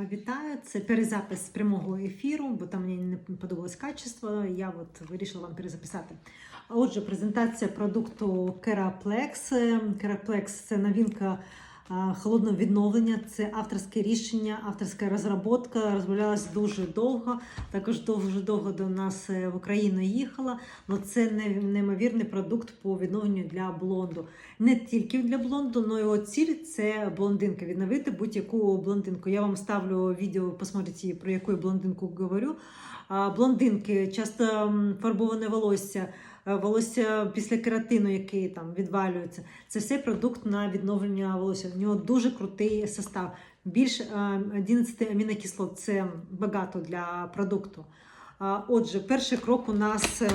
Вітаю, це перезапис з прямого ефіру, бо там мені не подобалось качество. Я от вирішила вам перезаписати. Отже, презентація продукту Кераплекс. Кераплекс – це новинка холодного відновлення. Це авторське рішення, авторська розробка. Розроблялась дуже довго. Також дуже довго до нас е, в Україну їхала. Але це неймовірний продукт по відновленню для блонду. Не тільки для блонду, але його ціль це блондинка. Відновити будь-яку блондинку. Я вам ставлю відео, посмотрите, про яку блондинку говорю. Блондинки, часто фарбоване волосся, волосся після кератину, який там відвалюється. Це все продукт на відновлення волосся. У нього дуже крутий состав. Більше е, 11 амінокислот це багато для продукту. Отже, перший крок у нас е,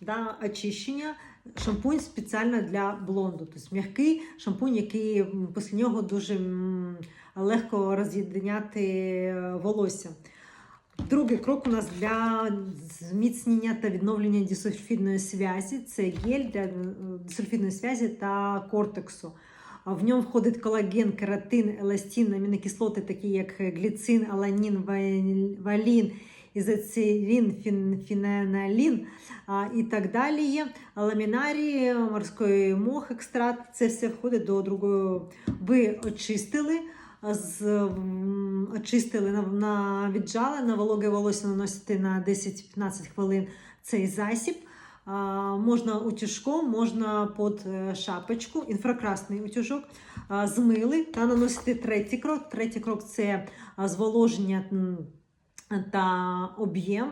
да, очищення. Шампунь спеціально для блонду. Тобто м'який шампунь, який після нього дуже легко роз'єднаняти е, волосся. Другий крок у нас для зміцнення та відновлення дисульфідної зв'язі. Це гель для е, дисульфідної зв'язі та кортексу. В ньому входить колаген, кератин, еластин, амінокислоти, такі як гліцин, аланін, валін, ізоцилін, фін, фенолін і так далі. Ламінарії, морський мох, екстракт. Це все входить до другої. Ви очистили з, очистили на, віджали, на вологе волосся наносите на 10-15 хвилин цей засіб. Можна утюжком, можна під е, шапочку, інфракрасний утюжок, змили та наносити третій крок. Третій крок це зволоження та об'єм,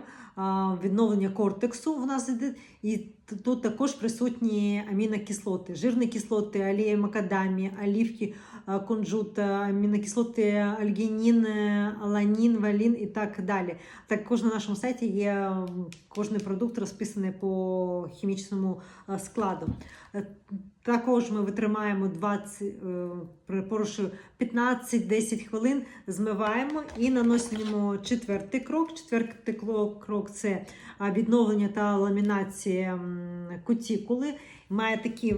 відновлення кортексу в нас іде. І тут також присутні амінокислоти, жирні кислоти, олія макадамі, олівки, а, кунжут, амінокислоти альгінін, е, аланін, валін і так далі. Також на нашому сайті є кожний продукт розписаний по хімічному е, складу. Е, Також ми витримаємо 20, е, перепрошую, 15-10 хвилин, змиваємо і наносимо четвертий крок. Четвертий крок це відновлення та ламінація кутікули. Має такі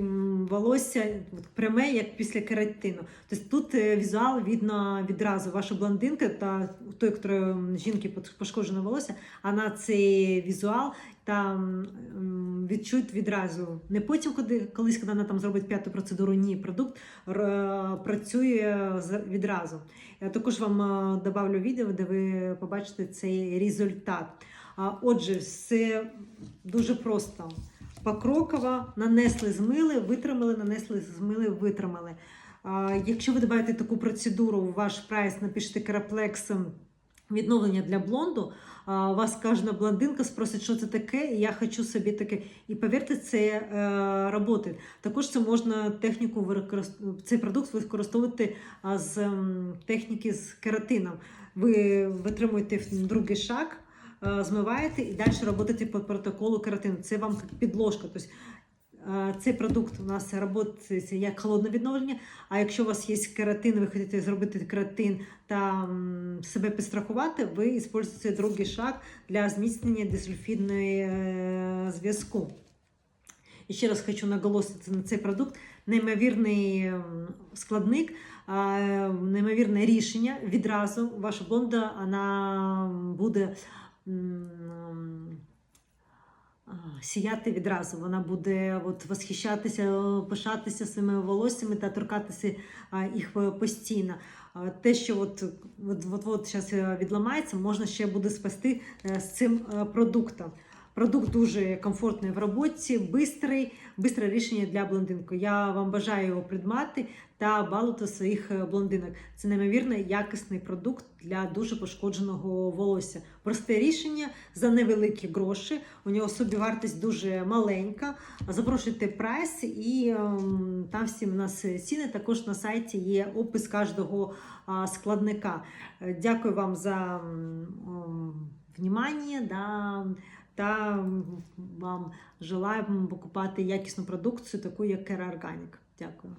волосся пряме, як після кератину. Тобто тут е, візуал видно відразу. Ваша блондинка та той, хто жінки пошкоджене волосся, а на цей візуал там відчують відразу. Не потім, коли колись, коли вона там зробить п'яту процедуру, ні, продукт р- працює відразу. Я також вам е, добавлю відео, де ви побачите цей результат. Отже, все дуже просто. Покроково нанесли, змили, витримали, нанесли, змили, витримали. Якщо ви додаєте таку процедуру у ваш прайс, напишете караплекс відновлення для блонду, вас кожна блондинка спросить, що це таке, і я хочу собі таке. І повірте, це е, працює. Також це можна техніку використ- цей продукт використовувати з техніки з кератином. Ви витримуєте другий шаг, е, змиваєте і далі працюєте по протоколу кератину. Це вам як підложка. Тобто, е, цей продукт у нас працює як холодне відновлення. А якщо у вас є кератин, ви хочете зробити кератин та себе підстрахувати, ви використовуєте другий шаг для зміцнення дисульфідної е, зв'язку. І ще раз хочу наголосити на цей продукт. Неймовірний складник, неймовірне рішення. Відразу ваша блонда вона буде сіяти відразу. Вона буде от, восхищатися, пишатися своїми волоссями та торкатися їх е, постійно. Те, що от, от, от, от зараз відламається, можна ще буде спасти е, з цим е, продуктом. Продукт дуже комфортний в роботі, бистрий, бистре рішення для блондинку. Я вам бажаю його придбати та балувати своїх е, блондинок. Це неймовірно якісний продукт для дуже пошкодженого волосся. Просте рішення за невеликі гроші. У нього собівартість дуже маленька. Запрошуйте прайс і ем, там всі в нас ціни. Також на сайті є опис кожного складника. Е, Дякую вам за внимание. Да, та вам желаю покупати якісну продукцію, таку як Kera Organic. Дякую.